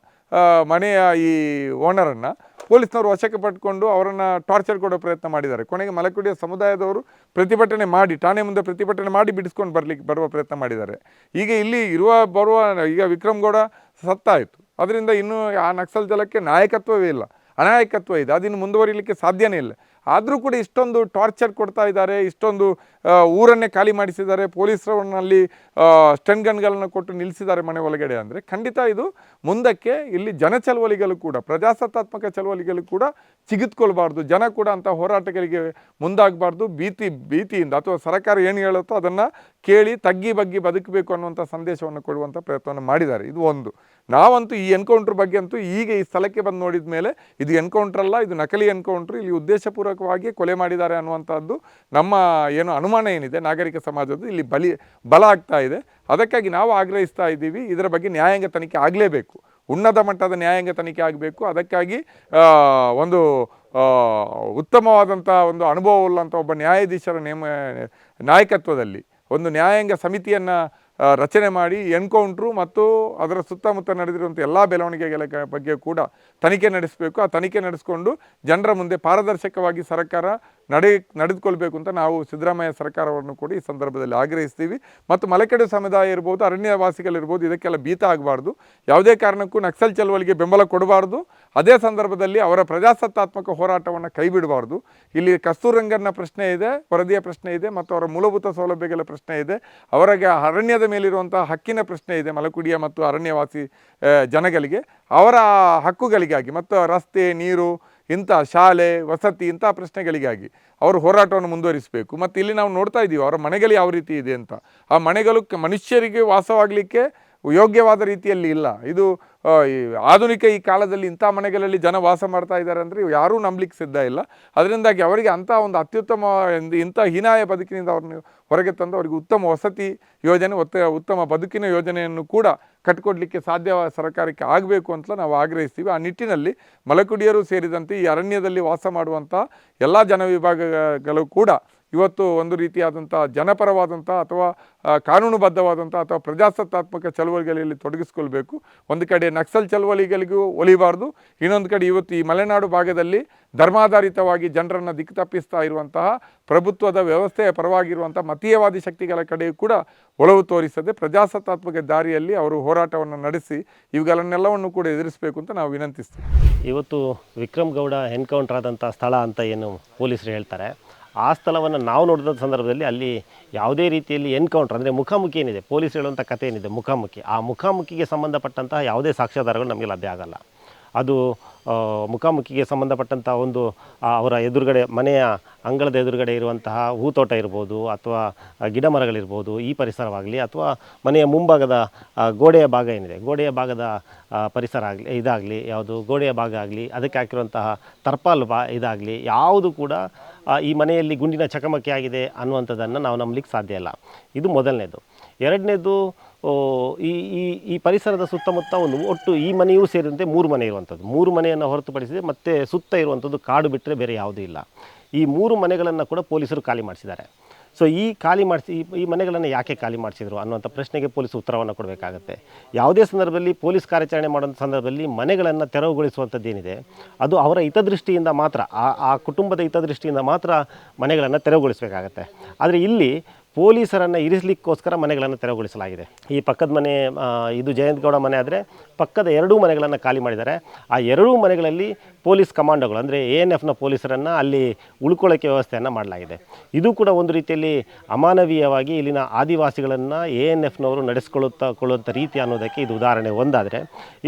ಮನೆಯ ಈ ಓನರನ್ನು ಪೊಲೀಸ್ನವರು ವಶಕ್ಕೆ ಪಟ್ಕೊಂಡು ಅವರನ್ನು ಟಾರ್ಚರ್ ಕೊಡೋ ಪ್ರಯತ್ನ ಮಾಡಿದ್ದಾರೆ. ಕೊನೆಗೆ ಮಲಕುಡಿಯ ಸಮುದಾಯದವರು ಪ್ರತಿಭಟನೆ ಮಾಡಿ, ಠಾಣೆ ಮುಂದೆ ಪ್ರತಿಭಟನೆ ಮಾಡಿ ಬಿಡಿಸ್ಕೊಂಡು ಬರಲಿಕ್ಕೆ ಬರುವ ಪ್ರಯತ್ನ ಮಾಡಿದ್ದಾರೆ. ಈಗ ಇಲ್ಲಿ ಇರುವ ಬರುವ ಈಗ ವಿಕ್ರಮ್ ಗೌಡ ಸತ್ತಾಯಿತು. ಅದರಿಂದ ಇನ್ನೂ ಆ ನಕ್ಸಲ್ ಜಲಕ್ಕೆ ನಾಯಕತ್ವವೇ ಇಲ್ಲ. ಅನಾಯಕತ್ವ ಇದೆ. ಅದಿನ್ನು ಮುಂದುವರಿಲಿಕ್ಕೆ ಸಾಧ್ಯನೇ ಇಲ್ಲ. ಆದರೂ ಕೂಡ ಇಷ್ಟೊಂದು ಟಾರ್ಚರ್ ಕೊಡ್ತಾ ಇದ್ದಾರೆ, ಇಷ್ಟೊಂದು ಊರನ್ನೇ ಖಾಲಿ ಮಾಡಿಸಿದ್ದಾರೆ ಪೊಲೀಸರನ್ನಲ್ಲಿ ಸ್ಟನ್ ಗನ್ಗಳನ್ನು ಕೊಟ್ಟು ನಿಲ್ಲಿಸಿದ್ದಾರೆ ಮನೆ ಒಳಗಡೆ ಅಂದರೆ ಖಂಡಿತ ಇದು ಮುಂದಕ್ಕೆ ಇಲ್ಲಿ ಜನ ಚಳವಳಿಗಳು ಕೂಡ, ಪ್ರಜಾಸತ್ತಾತ್ಮಕ ಚಳವಳಿಗಳು ಕೂಡ ಚಿಗಿತ್ಕೊಳ್ಬಾರ್ದು. ಜನ ಕೂಡ ಅಂಥ ಹೋರಾಟಗಳಿಗೆ ಮುಂದಾಗಬಾರ್ದು. ಭೀತಿ, ಭೀತಿಯಿಂದ ಅಥವಾ ಸರ್ಕಾರ ಏನು ಹೇಳುತ್ತೋ ಅದನ್ನು ಕೇಳಿ ತಗ್ಗಿ ಬಗ್ಗಿ ಬದುಕಬೇಕು ಅನ್ನುವಂಥ ಸಂದೇಶವನ್ನು ಕೊಡುವಂಥ ಪ್ರಯತ್ನವನ್ನು ಮಾಡಿದ್ದಾರೆ. ಇದು ಒಂದು. ನಾವಂತೂ ಈ ಎನ್ಕೌಂಟ್ರ್ ಬಗ್ಗೆ ಅಂತೂ ಈಗ ಈ ಸ್ಥಳಕ್ಕೆ ಬಂದು ನೋಡಿದ ಮೇಲೆ ಇದು ಎನ್ಕೌಂಟ್ರ್ ಅಲ್ಲ, ಇದು ನಕಲಿ ಎನ್ಕೌಂಟ್ರ್. ಇಲ್ಲಿ ಉದ್ದೇಶಪೂರ್ವಕವಾಗಿ ಕೊಲೆ ಮಾಡಿದ್ದಾರೆ ಅನ್ನುವಂಥದ್ದು ನಮ್ಮ ಏನು ಅನುಮಾನ ಏನಿದೆ, ನಾಗರಿಕ ಸಮಾಜದ ಇಲ್ಲಿ ಬಲಿ, ಬಲ ಆಗ್ತಾ ಇದೆ. ಅದಕ್ಕಾಗಿ ನಾವು ಆಗ್ರಹಿಸ್ತಾ ಇದ್ದೀವಿ, ಇದರ ಬಗ್ಗೆ ನ್ಯಾಯಾಂಗ ತನಿಖೆ ಆಗಲೇಬೇಕು. ಉನ್ನತ ಮಟ್ಟದ ನ್ಯಾಯಾಂಗ ತನಿಖೆ ಆಗಬೇಕು. ಅದಕ್ಕಾಗಿ ಒಂದು ಉತ್ತಮವಾದಂಥ ಒಂದು ಅನುಭವವುಳ್ಳಂಥ ಒಬ್ಬ ನ್ಯಾಯಾಧೀಶರ ನೇಮ, ನಾಯಕತ್ವದಲ್ಲಿ ಒಂದು ನ್ಯಾಯಾಂಗ ಸಮಿತಿಯನ್ನು ರಚನೆ ಮಾಡಿ, ಎನ್ಕೌಂಟ್ರು ಮತ್ತು ಅದರ ಸುತ್ತಮುತ್ತ ನಡೆದಿರುವಂಥ ಎಲ್ಲ ಬೆಳವಣಿಗೆಗಳ ಬಗ್ಗೆ ಕೂಡ ತನಿಖೆ ನಡೆಸಬೇಕು. ಆ ತನಿಖೆ ನಡೆಸಿಕೊಂಡು ಜನರ ಮುಂದೆ ಪಾರದರ್ಶಕವಾಗಿ ಸರ್ಕಾರ ನಡೆ ನಡೆದುಕೊಳ್ಬೇಕು ಅಂತ ನಾವು ಸಿದ್ದರಾಮಯ್ಯ ಸರ್ಕಾರವನ್ನು ಕೂಡ ಈ ಸಂದರ್ಭದಲ್ಲಿ ಆಗ್ರಹಿಸ್ತೀವಿ. ಮತ್ತು ಮಲೆಕಡೆ ಸಮುದಾಯ ಇರ್ಬೋದು ಅರಣ್ಯವಾಸಿಗಳಿರ್ಬೋದು ಇದಕ್ಕೆಲ್ಲ ಭೀತ ಆಗಬಾರ್ದು. ಯಾವುದೇ ಕಾರಣಕ್ಕೂ ನಕ್ಸಲ್ ಚಳವಳಿಗೆ ಬೆಂಬಲ ಕೊಡಬಾರ್ದು. ಅದೇ ಸಂದರ್ಭದಲ್ಲಿ ಅವರ ಪ್ರಜಾಸತ್ತಾತ್ಮಕ ಹೋರಾಟವನ್ನು ಕೈಬಿಡಬಾರ್ದು. ಇಲ್ಲಿ ಕಸ್ತೂರಂಗನ ಪ್ರಶ್ನೆ ಇದೆ, ವರದಿಯ ಪ್ರಶ್ನೆ ಇದೆ, ಮತ್ತು ಅವರ ಮೂಲಭೂತ ಸೌಲಭ್ಯಗಳ ಪ್ರಶ್ನೆ ಇದೆ. ಅವರಿಗೆ ಅರಣ್ಯದ ಮೇಲಿರುವಂಥ ಹಕ್ಕಿನ ಪ್ರಶ್ನೆ ಇದೆ, ಮಲಕುಡಿಯ ಮತ್ತು ಅರಣ್ಯವಾಸಿ ಜನಗಳಿಗೆ. ಅವರ ಹಕ್ಕುಗಳಿಗಾಗಿ, ಮತ್ತು ರಸ್ತೆ, ನೀರು ಇಂಥ ಶಾಲೆ, ವಸತಿ ಇಂಥ ಪ್ರಶ್ನೆಗಳಿಗಾಗಿ ಅವರು ಹೋರಾಟವನ್ನು ಮುಂದುವರಿಸಬೇಕು. ಮತ್ತು ಇಲ್ಲಿ ನಾವು ನೋಡ್ತಾ ಇದ್ದೀವಿ ಅವರ ಮನೆಗಳು ಯಾವ ರೀತಿ ಇದೆ ಅಂತ. ಆ ಮನೆಗಳು ಮನುಷ್ಯರಿಗೆ ವಾಸವಾಗಲಿಕ್ಕೆ ಯೋಗ್ಯವಾದ ರೀತಿಯಲ್ಲಿ ಇಲ್ಲ. ಇದು ಈ ಆಧುನಿಕ ಈ ಕಾಲದಲ್ಲಿ ಇಂಥ ಮನೆಗಳಲ್ಲಿ ಜನ ವಾಸ ಮಾಡ್ತಾ ಇದ್ದಾರೆ ಅಂದರೆ ಯಾರೂ ನಂಬಲಿಕ್ಕೆ ಸಿದ್ಧ ಇಲ್ಲ. ಅದರಿಂದಾಗಿ ಅವರಿಗೆ ಅಂಥ ಒಂದು ಅತ್ಯುತ್ತಮ ಇಂಥ ಹೀನಾಯ ಬದುಕಿನಿಂದ ಅವ್ರನ್ನ ಹೊರಗೆ ತಂದು ಅವರಿಗೆ ಉತ್ತಮ ವಸತಿ ಯೋಜನೆ, ಒತ್ತ, ಉತ್ತಮ ಬದುಕಿನ ಯೋಜನೆಯನ್ನು ಕೂಡ ಕಟ್ಕೊಡ್ಲಿಕ್ಕೆ ಸಾಧ್ಯ ಸರ್ಕಾರಕ್ಕೆ ಆಗಬೇಕು ಅಂತ ನಾವು ಆಗ್ರಹಿಸ್ತೀವಿ. ಆ ನಿಟ್ಟಿನಲ್ಲಿ ಮಲಕುಡಿಯರು ಸೇರಿದಂತೆ ಈ ಅರಣ್ಯದಲ್ಲಿ ವಾಸ ಮಾಡುವಂಥ ಎಲ್ಲ ಜನವಿಭಾಗಗಳು ಕೂಡ ಇವತ್ತು ಒಂದು ರೀತಿಯಾದಂಥ ಜನಪರವಾದಂಥ ಅಥವಾ ಕಾನೂನುಬದ್ಧವಾದಂಥ ಅಥವಾ ಪ್ರಜಾಸತ್ತಾತ್ಮಕ ಚಳವಳಿಗಳಲ್ಲಿ ತೊಡಗಿಸ್ಕೊಳ್ಬೇಕು. ಒಂದು ಕಡೆ ನಕ್ಸಲ್ ಚಳವಳಿಗಳಿಗೂ ಒಲಿಬಾರ್ದು. ಇನ್ನೊಂದು ಕಡೆ ಇವತ್ತು ಈ ಮಲೆನಾಡು ಭಾಗದಲ್ಲಿ ಧರ್ಮಾಧಾರಿತವಾಗಿ ಜನರನ್ನು ದಿಕ್ಕು ತಪ್ಪಿಸ್ತಾ ಇರುವಂತಹ ಪ್ರಭುತ್ವದ ವ್ಯವಸ್ಥೆಯ ಪರವಾಗಿರುವಂಥ ಮತೀಯವಾದಿ ಶಕ್ತಿಗಳ ಕಡೆಯೂ ಕೂಡ ಒಲವು ತೋರಿಸದೆ ಪ್ರಜಾಸತ್ತಾತ್ಮಕ ದಾರಿಯಲ್ಲಿ ಅವರು ಹೋರಾಟವನ್ನು ನಡೆಸಿ ಇವುಗಳನ್ನೆಲ್ಲವನ್ನು ಕೂಡ ಎದುರಿಸಬೇಕು ಅಂತ ನಾವು ವಿನಂತಿಸ್ತೀವಿ. ಇವತ್ತು ವಿಕ್ರಮ್ ಗೌಡ ಎನ್ಕೌಂಟರ್ ಆದಂಥ ಸ್ಥಳ ಅಂತ ಏನು ಪೊಲೀಸರು ಹೇಳ್ತಾರೆ. ಆ ಸ್ಥಳವನ್ನು ನಾವು ನೋಡಿದಂಥ ಸಂದರ್ಭದಲ್ಲಿ ಅಲ್ಲಿ ಯಾವುದೇ ರೀತಿಯಲ್ಲಿ ಎನ್ಕೌಂಟರ್, ಅಂದರೆ ಮುಖಾಮುಖಿ ಏನಿದೆ, ಪೊಲೀಸ್ ಹೇಳುವಂಥ ಕಥೆ ಏನಿದೆ, ಮುಖಾಮುಖಿ, ಆ ಮುಖಾಮುಖಿಗೆ ಸಂಬಂಧಪಟ್ಟಂತಹ ಯಾವುದೇ ಸಾಕ್ಷ್ಯಾಧಾರಗಳು ನಮಗೆ ಲಭ್ಯ ಆಗಲ್ಲ. ಅದು ಮುಖಾಮುಖಿಗೆ ಸಂಬಂಧಪಟ್ಟಂಥ ಒಂದು ಅವರ ಎದುರುಗಡೆ, ಮನೆಯ ಅಂಗಳದ ಎದುರುಗಡೆ ಇರುವಂತಹ ಹೂತೋಟ ಇರ್ಬೋದು ಅಥವಾ ಗಿಡ ಮರಗಳಿರ್ಬೋದು ಈ ಪರಿಸರವಾಗಲಿ ಅಥವಾ ಮನೆಯ ಮುಂಭಾಗದ ಗೋಡೆಯ ಭಾಗ ಏನಿದೆ, ಗೋಡೆಯ ಭಾಗದ ಪರಿಸರ ಆಗಲಿ, ಇದಾಗಲಿ, ಯಾವುದು ಗೋಡೆಯ ಭಾಗ ಆಗಲಿ, ಅದಕ್ಕೆ ಹಾಕಿರುವಂತಹ ತರ್ಪಾಲ್ ಬಾ, ಇದಾಗಲಿ, ಯಾವುದು ಕೂಡ ಈ ಮನೆಯಲ್ಲಿ ಗುಂಡಿನ ಚಕಮಕಿ ಆಗಿದೆ ಅನ್ನುವಂಥದ್ದನ್ನು ನಾವು ನಂಬಲಿಕ್ಕೆ ಸಾಧ್ಯ ಇಲ್ಲ. ಇದು ಮೊದಲನೇದು. ಎರಡನೇದು ಈ ಈ ಈ ಪರಿಸರದ ಸುತ್ತಮುತ್ತ ಒಂದು ಒಟ್ಟು ಈ ಮನೆಯೂ ಸೇರಿದಂತೆ ಮೂರು ಮನೆ ಇರುವಂಥದ್ದು. ಮೂರು ಮನೆಯನ್ನು ಹೊರತುಪಡಿಸಿದೆ, ಮತ್ತೆ ಸುತ್ತ ಇರುವಂಥದ್ದು ಕಾಡು ಬಿಟ್ಟರೆ ಬೇರೆ ಯಾವುದೂ ಇಲ್ಲ. ಈ ಮೂರು ಮನೆಗಳನ್ನು ಕೂಡ ಪೊಲೀಸರು ಖಾಲಿ ಮಾಡಿಸಿದ್ದಾರೆ. ಸೊ ಈ ಖಾಲಿ ಮಾಡಿಸಿ ಈ- ಮನೆಗಳನ್ನು ಯಾಕೆ ಖಾಲಿ ಮಾಡಿಸಿದರು ಅನ್ನುವಂಥ ಪ್ರಶ್ನೆಗೆ ಪೊಲೀಸ್ ಉತ್ತರವನ್ನು ಕೊಡಬೇಕಾಗತ್ತೆ. ಯಾವುದೇ ಸಂದರ್ಭದಲ್ಲಿ ಪೊಲೀಸ್ ಕಾರ್ಯಾಚರಣೆ ಮಾಡುವಂಥ ಸಂದರ್ಭದಲ್ಲಿ ಮನೆಗಳನ್ನು ತೆರವುಗೊಳಿಸುವಂಥದ್ದೇನಿದೆ, ಅದು ಅವರ ಹಿತದೃಷ್ಟಿಯಿಂದ ಮಾತ್ರ, ಆ ಆ ಕುಟುಂಬದ ಹಿತದೃಷ್ಟಿಯಿಂದ ಮಾತ್ರ ಮನೆಗಳನ್ನು ತೆರವುಗೊಳಿಸಬೇಕಾಗತ್ತೆ. ಆದರೆ ಇಲ್ಲಿ ಪೊಲೀಸರನ್ನು ಇರಿಸಲಿಕ್ಕೋಸ್ಕರ ಮನೆಗಳನ್ನು ತೆರವುಗೊಳಿಸಲಾಗಿದೆ. ಈ ಪಕ್ಕದ ಮನೆ ಇದು ಜಯಂತ್ ಗೌಡ ಮನೆ ಆದರೆ ಪಕ್ಕದ ಎರಡೂ ಮನೆಗಳನ್ನು ಖಾಲಿ ಮಾಡಿದ್ದಾರೆ. ಆ ಎರಡೂ ಮನೆಗಳಲ್ಲಿ ಪೊಲೀಸ್ ಕಮಾಂಡೋಗಳು, ಅಂದರೆ ಎ ಎನ್ ಎಫ್ನ ಪೊಲೀಸರನ್ನು ಅಲ್ಲಿ ಉಳ್ಕೊಳ್ಳೋಕ್ಕೆ ವ್ಯವಸ್ಥೆಯನ್ನು ಮಾಡಲಾಗಿದೆ. ಇದು ಕೂಡ ಒಂದು ರೀತಿಯಲ್ಲಿ ಅಮಾನವೀಯವಾಗಿ ಇಲ್ಲಿನ ಆದಿವಾಸಿಗಳನ್ನು ಎ ಎನ್ ಎಫ್ನವರು ನಡೆಸ್ಕೊಳ್ಳುತ್ತಾ ಕೊಳ್ಳುವಂಥ ರೀತಿ ಅನ್ನೋದಕ್ಕೆ ಇದು ಉದಾಹರಣೆ ಒಂದಾದರೆ.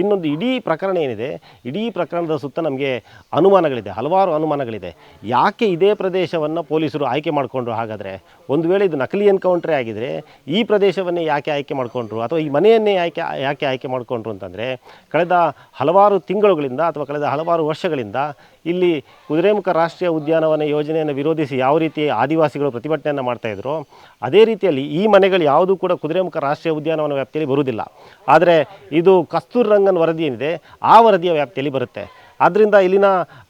ಇನ್ನೊಂದು ಇಡೀ ಪ್ರಕರಣ ಏನಿದೆ, ಇಡೀ ಪ್ರಕರಣದ ಸುತ್ತ ನಮಗೆ ಅನುಮಾನಗಳಿದೆ, ಹಲವಾರು ಅನುಮಾನಗಳಿದೆ. ಯಾಕೆ ಇದೇ ಪ್ರದೇಶವನ್ನು ಪೊಲೀಸರು ಆಯ್ಕೆ ಮಾಡಿಕೊಂಡ್ರು ಹಾಗಾದರೆ? ಒಂದು ವೇಳೆ ಇದು ನಕಲಿ ಎನ್ಕೌಂಟ್ರೇ ಆಗಿದ್ರೆ ಈ ಪ್ರದೇಶವನ್ನೇ ಯಾಕೆ ಆಯ್ಕೆ ಮಾಡಿಕೊಂಡ್ರು? ಅಥವಾ ಈ ಮನೆಯನ್ನೇ ಯಾಕೆ ಯಾಕೆ ಆಯ್ಕೆ ಮಾಡಿಕೊಂಡ್ರು ಅಂತಂದರೆ ಕಳೆದ ಹಲವಾರು ತಿಂಗಳುಗಳಿಂದ ಅಥವಾ ಕಳೆದ ಹಲವಾರು ವರ್ಷಗಳಿಂದ ಇಲ್ಲಿ ಕುದುರೆಮುಖ ರಾಷ್ಟ್ರೀಯ ಉದ್ಯಾನವನ ಯೋಜನೆಯನ್ನು ವಿರೋಧಿಸಿ ಯಾವ ರೀತಿ ಆದಿವಾಸಿಗಳು ಪ್ರತಿಭಟನೆಯನ್ನು ಮಾಡ್ತಾಯಿದ್ರು ಅದೇ ರೀತಿಯಲ್ಲಿ ಈ ಮನೆಗಳು ಯಾವುದೂ ಕೂಡ ಕುದುರೆಮುಖ ರಾಷ್ಟ್ರೀಯ ಉದ್ಯಾನವನ ವ್ಯಾಪ್ತಿಯಲ್ಲಿ ಬರುವುದಿಲ್ಲ. ಆದರೆ ಇದು ಕಸ್ತೂರ್ ರಂಗನ್ ವರದಿ ಏನಿದೆ ಆ ವರದಿಯ ವ್ಯಾಪ್ತಿಯಲ್ಲಿ ಬರುತ್ತೆ. ಆದ್ದರಿಂದ ಇಲ್ಲಿನ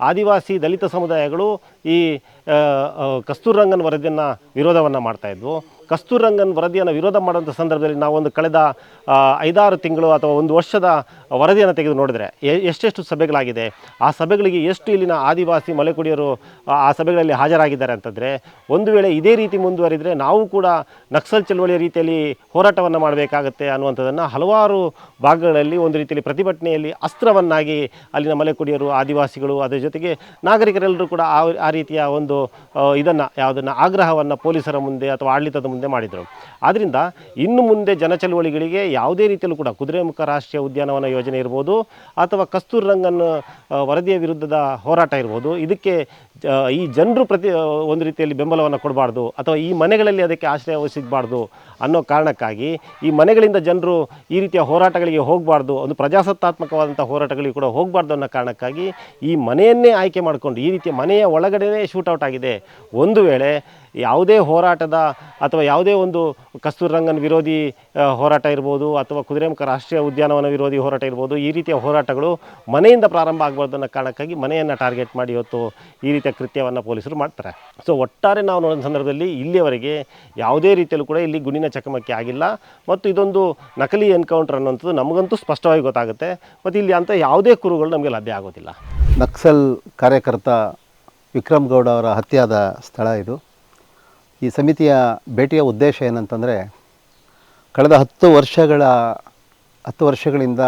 ಆದಿವಾಸಿ ದಲಿತ ಸಮುದಾಯಗಳು ಈ ಕಸ್ತೂರಂಗನ್ ವರದಿಯನ್ನು ವಿರೋಧವನ್ನು ಮಾಡ್ತಾಯಿದ್ವು ಕಸ್ತೂರ್ ರಂಗನ್ ವರದಿಯನ್ನು ವಿರೋಧ ಮಾಡುವಂಥ ಸಂದರ್ಭದಲ್ಲಿ ನಾವೊಂದು ಕಳೆದ ಐದಾರು ತಿಂಗಳು ಅಥವಾ ಒಂದು ವರ್ಷದ ವರದಿಯನ್ನು ತೆಗೆದು ನೋಡಿದರೆ ಎಷ್ಟೆಷ್ಟು ಸಭೆಗಳಾಗಿದೆ. ಆ ಸಭೆಗಳಿಗೆ ಎಷ್ಟು ಇಲ್ಲಿನ ಆದಿವಾಸಿ ಮಲೆಕುಡಿಯರು, ಆ ಸಭೆಗಳಲ್ಲಿ ಹಾಜರಾಗಿದ್ದಾರೆ ಅಂತಂದರೆ ಒಂದು ವೇಳೆ ಇದೇ ರೀತಿ ಮುಂದುವರಿದರೆ ನಾವು ಕೂಡ ನಕ್ಸಲ್ ಚಳವಳಿಯ ರೀತಿಯಲ್ಲಿ ಹೋರಾಟವನ್ನು ಮಾಡಬೇಕಾಗತ್ತೆ ಅನ್ನುವಂಥದ್ದನ್ನು ಹಲವಾರು ಭಾಗಗಳಲ್ಲಿ ಒಂದು ರೀತಿಯಲ್ಲಿ ಪ್ರತಿಭಟನೆಯಲ್ಲಿ ಅಸ್ತ್ರವನ್ನಾಗಿ ಅಲ್ಲಿನ ಮಲೆಕುಡಿಯರು, ಆದಿವಾಸಿಗಳು, ಅದರ ಜೊತೆಗೆ ನಾಗರಿಕರೆಲ್ಲರೂ ಕೂಡ ಆ ರೀತಿಯ ಒಂದು ಇದನ್ನು, ಯಾವುದನ್ನು, ಆಗ್ರಹವನ್ನು ಪೊಲೀಸರ ಮುಂದೆ ಅಥವಾ ಆಡಳಿತದ ಮುಂದೆ ಮಾಡಿದರು. ಆದ್ದರಿಂದ ಇನ್ನು ಮುಂದೆ ಜನಚಳುವಳಿಗಳಿಗೆ ಯಾವುದೇ ರೀತಿಯಲ್ಲೂ ಕೂಡ ಕುದುರೆಮುಖ ರಾಷ್ಟ್ರೀಯ ಉದ್ಯಾನವನ ಯೋಜನೆ ಇರ್ಬೋದು, ಅಥವಾ ಕಸ್ತೂರ್ ರಂಗನ್ ವರದಿಯ ವಿರುದ್ಧದ ಹೋರಾಟ ಇರ್ಬೋದು, ಇದಕ್ಕೆ ಈ ಜನರು ಪ್ರತಿ ಒಂದು ರೀತಿಯಲ್ಲಿ ಬೆಂಬಲವನ್ನು ಕೊಡಬಾರ್ದು, ಅಥವಾ ಈ ಮನೆಗಳಲ್ಲಿ ಅದಕ್ಕೆ ಆಶ್ರಯ ಸಿಗಬಾರ್ದು ಅನ್ನೋ ಕಾರಣಕ್ಕಾಗಿ ಈ ಮನೆಗಳಿಂದ ಜನರು ಈ ರೀತಿಯ ಹೋರಾಟಗಳಿಗೆ ಹೋಗಬಾರ್ದು, ಒಂದು ಪ್ರಜಾಸತ್ತಾತ್ಮಕವಾದಂಥ ಹೋರಾಟಗಳಿಗೆ ಕೂಡ ಹೋಗಬಾರ್ದು ಅನ್ನೋ ಕಾರಣಕ್ಕಾಗಿ ಈ ಮನೆಯನ್ನೇ ಆಯ್ಕೆ ಮಾಡಿಕೊಂಡು, ಈ ರೀತಿಯ ಮನೆಯ ಒಳಗಡೆನೇ ಶೂಟೌಟ್ ಆಗಿದೆ. ಒಂದು ವೇಳೆ ಯಾವುದೇ ಹೋರಾಟದ ಅಥವಾ ಯಾವುದೇ ಒಂದು ಕಸ್ತೂರ್ ರಂಗನ್ ವಿರೋಧಿ ಹೋರಾಟ ಇರ್ಬೋದು ಅಥವಾ ಕುದುರೆಮುಖ ರಾಷ್ಟ್ರೀಯ ಉದ್ಯಾನವನ ವಿರೋಧಿ ಹೋರಾಟ ಇರ್ಬೋದು, ಈ ರೀತಿಯ ಹೋರಾಟಗಳು ಮನೆಯಿಂದ ಪ್ರಾರಂಭ ಆಗಬಾರ್ದು ಅನ್ನೋ ಕಾರಣಕ್ಕಾಗಿ ಮನೆಯನ್ನು ಟಾರ್ಗೆಟ್ ಮಾಡಿ ಇವತ್ತು ಈ ರೀತಿಯ ಕೃತ್ಯವನ್ನು ಪೊಲೀಸರು ಮಾಡ್ತಾರೆ. ಸೊ ಒಟ್ಟಾರೆ ನಾವು ನೋಡೋ ಸಂದರ್ಭದಲ್ಲಿ ಇಲ್ಲಿಯವರೆಗೆ ಯಾವುದೇ ರೀತಿಯಲ್ಲೂ ಕೂಡ ಇಲ್ಲಿ ಗುಂಡಿನ ಚಕಮಕಿ ಆಗಿಲ್ಲ. ಮತ್ತು ಇದೊಂದು ನಕಲಿ ಎನ್ಕೌಂಟರ್ ಅನ್ನೋಂಥದ್ದು ನಮಗಂತೂ ಸ್ಪಷ್ಟವಾಗಿ ಗೊತ್ತಾಗುತ್ತೆ. ಮತ್ತು ಇಲ್ಲಿ ಅಂಥ ಯಾವುದೇ ಕುರುಗಳು ನಮಗೆ ಲಭ್ಯ ಆಗೋದಿಲ್ಲ. ನಕ್ಸಲ್ ಕಾರ್ಯಕರ್ತ ವಿಕ್ರಮ್ ಗೌಡ ಅವರ ಹತ್ಯಾದ ಸ್ಥಳ ಇದು. ಈ ಸಮಿತಿಯ ಭೇಟಿಯ ಉದ್ದೇಶ ಏನಂತಂದರೆ, ಕಳೆದ ಹತ್ತು ವರ್ಷಗಳ, ಹತ್ತು ವರ್ಷಗಳಿಂದ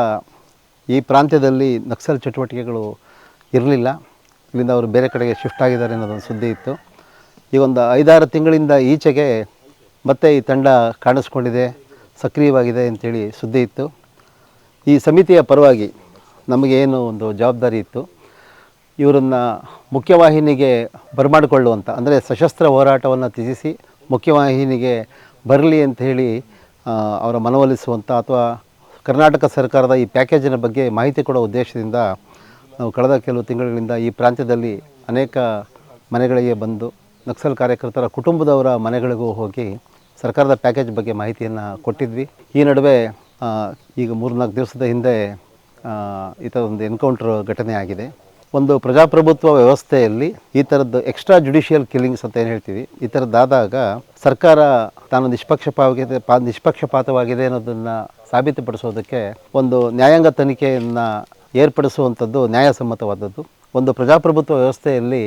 ಈ ಪ್ರಾಂತ್ಯದಲ್ಲಿ ನಕ್ಸಲ್ ಚಟುವಟಿಕೆಗಳು ಇರಲಿಲ್ಲ. ಇಲ್ಲಿಂದ ಅವರು ಬೇರೆ ಕಡೆಗೆ ಶಿಫ್ಟ್ ಆಗಿದ್ದಾರೆ ಅನ್ನೋದೊಂದು ಸುದ್ದಿ ಇತ್ತು. ಈ ಒಂದು ಐದಾರು ತಿಂಗಳಿಂದ ಈಚೆಗೆ ಮತ್ತೆ ಈ ತಂಡ ಕಾಣಿಸ್ಕೊಂಡಿದೆ, ಸಕ್ರಿಯವಾಗಿದೆ ಅಂತೇಳಿ ಸುದ್ದಿ ಇತ್ತು. ಈ ಸಮಿತಿಯ ಪರವಾಗಿ ನಮಗೇನು ಒಂದು ಜವಾಬ್ದಾರಿ ಇತ್ತು. ಇವರನ್ನು ಮುಖ್ಯವಾಹಿನಿಗೆ ಬರಮಾಡಿಕೊಳ್ಳುವಂಥ ಅಂದರೆ ಸಶಸ್ತ್ರ ಹೋರಾಟವನ್ನು ತ್ಯಜಿಸಿ ಮುಖ್ಯವಾಹಿನಿಗೆ ಬರಲಿ ಅಂತ ಹೇಳಿ ಅವರ ಮನವೊಲಿಸುವಂಥ ಅಥವಾ ಕರ್ನಾಟಕ ಸರ್ಕಾರದ ಈ ಪ್ಯಾಕೇಜಿನ ಬಗ್ಗೆ ಮಾಹಿತಿ ಕೊಡೋ ಉದ್ದೇಶದಿಂದ ನಾವು ಕಳೆದ ಕೆಲವು ತಿಂಗಳಿಂದ ಈ ಪ್ರಾಂತ್ಯದಲ್ಲಿ ಅನೇಕ ಮನೆಗಳಿಗೆ ಬಂದು ನಕ್ಸಲ್ ಕಾರ್ಯಕರ್ತರ ಕುಟುಂಬದವರ ಮನೆಗಳಿಗೂ ಹೋಗಿ ಸರ್ಕಾರದ ಪ್ಯಾಕೇಜ್ ಬಗ್ಗೆ ಮಾಹಿತಿಯನ್ನು ಕೊಟ್ಟಿದ್ವಿ. ಈ ನಡುವೆ ಈಗ ಮೂರ್ನಾಲ್ಕು ದಿವಸದ ಹಿಂದೆ ಈ ಥರ ಒಂದು ಎನ್ಕೌಂಟ್ರ್ ಘಟನೆ ಆಗಿದೆ. ಒಂದು ಪ್ರಜಾಪ್ರಭುತ್ವ ವ್ಯವಸ್ಥೆಯಲ್ಲಿ ಈ ಥರದ್ದು ಎಕ್ಸ್ಟ್ರಾ ಜುಡಿಷಿಯಲ್ ಕಿಲ್ಲಿಂಗ್ಸ್ ಅಂತ ಏನು ಹೇಳ್ತೀವಿ? ಈ ಥರದ್ದಾದಾಗ ಸರ್ಕಾರ ತಾನು ನಿಷ್ಪಕ್ಷಪಾತವಾಗಿದೆ ಪಾ ನಿಷ್ಪಕ್ಷಪಾತವಾಗಿದೆ ಅನ್ನೋದನ್ನು ಸಾಬೀತುಪಡಿಸೋದಕ್ಕೆ ಒಂದು ನ್ಯಾಯಾಂಗ ತನಿಖೆಯನ್ನು ಏರ್ಪಡಿಸುವಂಥದ್ದು ನ್ಯಾಯಸಮ್ಮತವಾದದ್ದು. ಒಂದು ಪ್ರಜಾಪ್ರಭುತ್ವ ವ್ಯವಸ್ಥೆಯಲ್ಲಿ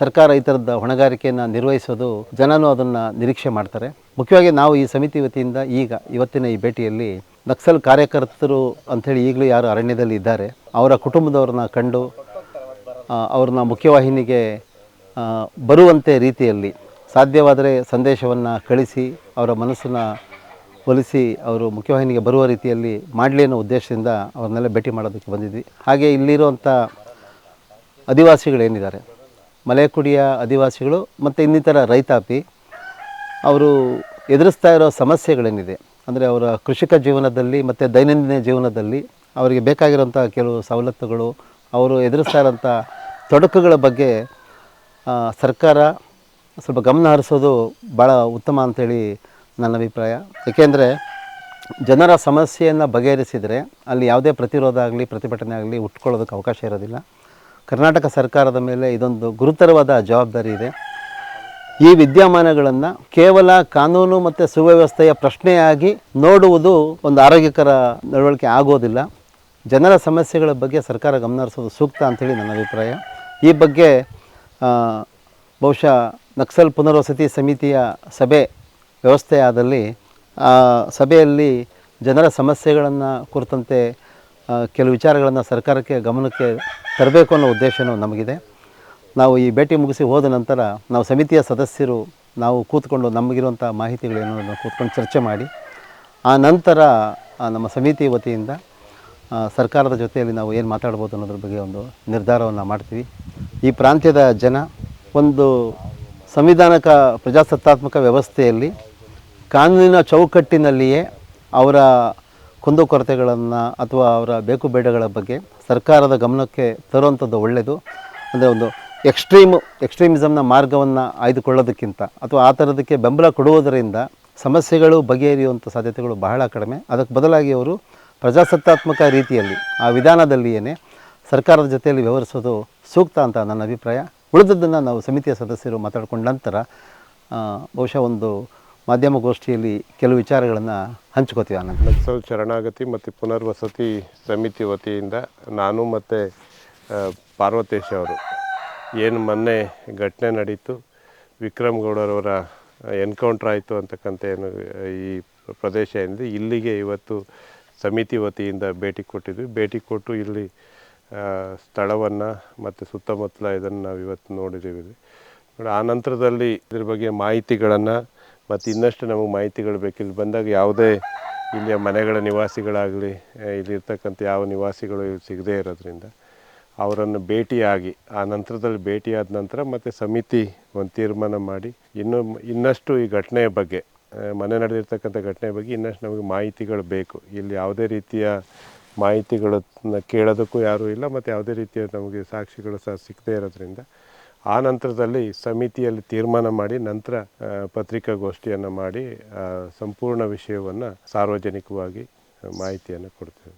ಸರ್ಕಾರ ಈ ಥರದ ಹೊಣೆಗಾರಿಕೆಯನ್ನು ನಿರ್ವಹಿಸೋದು ಜನನೂ ಅದನ್ನು ನಿರೀಕ್ಷೆ ಮಾಡ್ತಾರೆ. ಮುಖ್ಯವಾಗಿ ನಾವು ಈ ಸಮಿತಿ ವತಿಯಿಂದ ಈಗ ಇವತ್ತಿನ ಈ ಭೇಟಿಯಲ್ಲಿ ನಕ್ಸಲ್ ಕಾರ್ಯಕರ್ತರು ಅಂಥೇಳಿ ಈಗಲೂ ಯಾರು ಅರಣ್ಯದಲ್ಲಿ ಇದ್ದಾರೆ, ಅವರ ಕುಟುಂಬದವ್ರನ್ನ ಕಂಡು ಅವ್ರನ್ನ ಮುಖ್ಯವಾಹಿನಿಗೆ ಬರುವಂತೆ ರೀತಿಯಲ್ಲಿ, ಸಾಧ್ಯವಾದರೆ ಸಂದೇಶವನ್ನು ಕಳಿಸಿ, ಅವರ ಮನಸ್ಸನ್ನು ಒಲಿಸಿ, ಅವರು ಮುಖ್ಯವಾಹಿನಿಗೆ ಬರುವ ರೀತಿಯಲ್ಲಿ ಮಾಡಲಿ ಅನ್ನೋ ಉದ್ದೇಶದಿಂದ ಅವ್ರನ್ನೆಲ್ಲ ಭೇಟಿ ಮಾಡೋದಕ್ಕೆ ಬಂದಿದ್ವಿ. ಹಾಗೆ ಇಲ್ಲಿರುವಂಥ ಅಧಿವಾಸಿಗಳೇನಿದ್ದಾರೆ ಮಲೆಕುಡಿಯ ಅಧಿವಾಸಿಗಳು ಮತ್ತು ಇನ್ನಿತರ ರೈತಾಪಿ, ಅವರು ಎದುರಿಸ್ತಾ ಇರೋ ಸಮಸ್ಯೆಗಳೇನಿದೆ? ಅಂದರೆ ಅವರ ಕೃಷಿಕ ಜೀವನದಲ್ಲಿ ಮತ್ತು ದೈನಂದಿನ ಜೀವನದಲ್ಲಿ ಅವರಿಗೆ ಬೇಕಾಗಿರೋಂಥ ಕೆಲವು ಸವಲತ್ತುಗಳು ಅವರು ಎದುರಿಸ್ತಾ ಇರೋಂಥ ತೊಡಕುಗಳ ಬಗ್ಗೆ ಸರ್ಕಾರ ಸ್ವಲ್ಪ ಗಮನ ಹರಿಸೋದು ಭಾಳ ಉತ್ತಮ ಅಂಥೇಳಿ ನನ್ನ ಅಭಿಪ್ರಾಯ. ಏಕೆಂದರೆ ಜನರ ಸಮಸ್ಯೆಯನ್ನು ಬಗೆಹರಿಸಿದರೆ ಅಲ್ಲಿ ಯಾವುದೇ ಪ್ರತಿರೋಧ ಆಗಲಿ, ಪ್ರತಿಭಟನೆ ಆಗಲಿ ಉಟ್ಕೊಳ್ಳೋದಕ್ಕೆ ಅವಕಾಶ ಇರೋದಿಲ್ಲ. ಕರ್ನಾಟಕ ಸರ್ಕಾರದ ಮೇಲೆ ಇದೊಂದು ಗುರುತರವಾದ ಜವಾಬ್ದಾರಿ ಇದೆ. ಈ ವಿದ್ಯಮಾನಗಳನ್ನು ಕೇವಲ ಕಾನೂನು ಮತ್ತು ಸುವ್ಯವಸ್ಥೆಯ ಪ್ರಶ್ನೆಯಾಗಿ ನೋಡುವುದು ಒಂದು ಆರೋಗ್ಯಕರ ನಡವಳಿಕೆ ಆಗೋದಿಲ್ಲ. ಜನರ ಸಮಸ್ಯೆಗಳ ಬಗ್ಗೆ ಸರ್ಕಾರ ಗಮನ ಹರಿಸೋದು ಸೂಕ್ತ ಅಂಥೇಳಿ ನನ್ನ ಅಭಿಪ್ರಾಯ. ಈ ಬಗ್ಗೆ ಬಹುಶಃ ನಕ್ಸಲ್ ಪುನರ್ವಸತಿ ಸಮಿತಿಯ ಸಭೆ ವ್ಯವಸ್ಥೆ ಆದಲ್ಲಿ ಆ, ಸಭೆಯಲ್ಲಿ ಜನರ ಸಮಸ್ಯೆಗಳನ್ನು ಕುರಿತಂತೆ ಕೆಲವು ವಿಚಾರಗಳನ್ನು ಸರ್ಕಾರಕ್ಕೆ ಗಮನಕ್ಕೆ ತರಬೇಕು ಅನ್ನೋ ಉದ್ದೇಶವೂ ನಮಗಿದೆ. ನಾವು ಈ ಭೇಟಿ ಮುಗಿಸಿ ಹೋದ ನಂತರ ನಾವು ಸಮಿತಿಯ ಸದಸ್ಯರು, ನಾವು ಕೂತ್ಕೊಂಡು ನಮಗಿರುವಂಥ ಮಾಹಿತಿಗಳೇನು ಕೂತ್ಕೊಂಡು ಚರ್ಚೆ ಮಾಡಿ, ಆ ನಂತರ ನಮ್ಮ ಸಮಿತಿ ವತಿಯಿಂದ ಸರ್ಕಾರದ ಜೊತೆಯಲ್ಲಿ ನಾವು ಏನು ಮಾತಾಡ್ಬೋದು ಅನ್ನೋದ್ರ ಬಗ್ಗೆ ಒಂದು ನಿರ್ಧಾರವನ್ನು ಮಾಡ್ತೀವಿ. ಈ ಪ್ರಾಂತ್ಯದ ಜನ ಒಂದು ಸಂವಿಧಾನಕ ಪ್ರಜಾಸತ್ತಾತ್ಮಕ ವ್ಯವಸ್ಥೆಯಲ್ಲಿ ಕಾನೂನಿನ ಚೌಕಟ್ಟಿನಲ್ಲಿಯೇ ಅವರ ಕುಂದುಕೊರತೆಗಳನ್ನು ಅಥವಾ ಅವರ ಬೇಕು ಬೇಡಗಳ ಬಗ್ಗೆ ಸರ್ಕಾರದ ಗಮನಕ್ಕೆ ತರುವಂಥದ್ದು ಒಳ್ಳೆಯದು ಅಂದರೆ ಒಂದು ಎಕ್ಸ್ಟ್ರೀಮ್ ಎಕ್ಸ್ಟ್ರೀಮಿಸಮ್ನ ಮಾರ್ಗವನ್ನು ಆಯ್ದುಕೊಳ್ಳೋದಕ್ಕಿಂತ ಅಥವಾ ಆ ಥರದಕ್ಕೆ ಬೆಂಬಲ ಕೊಡುವುದರಿಂದ ಸಮಸ್ಯೆಗಳು ಬಗೆಹರಿಯುವಂಥ ಸಾಧ್ಯತೆಗಳು ಬಹಳ ಕಡಿಮೆ. ಅದಕ್ಕೆ ಬದಲಾಗಿ ಅವರು ಪ್ರಜಾಸತ್ತಾತ್ಮಕ ರೀತಿಯಲ್ಲಿ ಆ ವಿಧಾನದಲ್ಲಿಯೇ ಸರ್ಕಾರದ ಜೊತೆಯಲ್ಲಿ ವ್ಯವಹರಿಸೋದು ಸೂಕ್ತ ಅಂತ ನನ್ನ ಅಭಿಪ್ರಾಯ. ಉಳಿದದ್ದನ್ನು ನಾವು ಸಮಿತಿಯ ಸದಸ್ಯರು ಮಾತಾಡ್ಕೊಂಡ ನಂತರ ಬಹುಶಃ ಒಂದು ಮಾಧ್ಯಮಗೋಷ್ಠಿಯಲ್ಲಿ ಕೆಲವು ವಿಚಾರಗಳನ್ನು ಹಂಚ್ಕೋತೀವಿ ಆನಂದ್. ನಕ್ಸಲ್ ಶರಣಾಗತಿ ಮತ್ತು ಪುನರ್ವಸತಿ ಸಮಿತಿ ವತಿಯಿಂದ ನಾನು ಮತ್ತು ಪಾರ್ವತೇಶ್ ಅವರು ಏನು ಮೊನ್ನೆ ಘಟನೆ ನಡೀತು. ವಿಕ್ರಮ್ ಗೌಡರವರ ಎನ್ಕೌಂಟ್ರ್ ಆಯಿತು ಅಂತಕ್ಕಂಥ ಏನು ಈ ಪ್ರದೇಶ ಏನಿದೆ, ಇಲ್ಲಿಗೆ ಇವತ್ತು ಸಮಿತಿ ವತಿಯಿಂದ ಭೇಟಿ ಕೊಟ್ಟಿದ್ವಿ. ಭೇಟಿ ಕೊಟ್ಟು ಇಲ್ಲಿ ಸ್ಥಳವನ್ನು ಮತ್ತು ಸುತ್ತಮುತ್ತಲ ಇದನ್ನು ನಾವು ಇವತ್ತು ನೋಡಿದ್ದೀವಿ ನೋಡಿ, ಆ ನಂತರದಲ್ಲಿ ಇದ್ರ ಬಗ್ಗೆ ಮಾಹಿತಿಗಳನ್ನು ಮತ್ತು ಇನ್ನಷ್ಟು ನಮಗೆ ಮಾಹಿತಿಗಳು ಬೇಕು. ಇಲ್ಲಿ ಬಂದಾಗ ಯಾವುದೇ ಇಲ್ಲಿಯ ಮನೆಗಳ ನಿವಾಸಿಗಳಾಗಲಿ ಇಲ್ಲಿರ್ತಕ್ಕಂಥ ಯಾವ ನಿವಾಸಿಗಳು ಇಲ್ಲಿ ಸಿಗದೇ ಇರೋದ್ರಿಂದ ಅವರನ್ನು ಭೇಟಿಯಾಗಿ, ಆ ನಂತರದಲ್ಲಿ ಭೇಟಿಯಾದ ನಂತರ ಮತ್ತು ಸಮಿತಿ ಒಂದು ತೀರ್ಮಾನ ಮಾಡಿ ಇನ್ನೂ, ಇನ್ನಷ್ಟು ಈ ಘಟನೆಯ ಬಗ್ಗೆ ಮನೆ ನಡೆದಿರ್ತಕ್ಕಂಥ ಘಟನೆ ಬಗ್ಗೆ ಇನ್ನಷ್ಟು ನಮಗೆ ಮಾಹಿತಿಗಳು ಬೇಕು. ಇಲ್ಲಿ ಯಾವುದೇ ರೀತಿಯ ಮಾಹಿತಿಗಳನ್ನ ಕೇಳೋದಕ್ಕೂ ಯಾರೂ ಇಲ್ಲ, ಮತ್ತು ಯಾವುದೇ ರೀತಿಯ ನಮಗೆ ಸಾಕ್ಷಿಗಳು ಸಹ ಸಿಗದೇ ಇರೋದ್ರಿಂದ ಆ ನಂತರದಲ್ಲಿ ಸಮಿತಿಯಲ್ಲಿ ತೀರ್ಮಾನ ಮಾಡಿ ನಂತರ ಪತ್ರಿಕಾಗೋಷ್ಠಿಯನ್ನು ಮಾಡಿ ಸಂಪೂರ್ಣ ವಿಷಯವನ್ನು ಸಾರ್ವಜನಿಕವಾಗಿ ಮಾಹಿತಿಯನ್ನು ಕೊಡ್ತೇವೆ.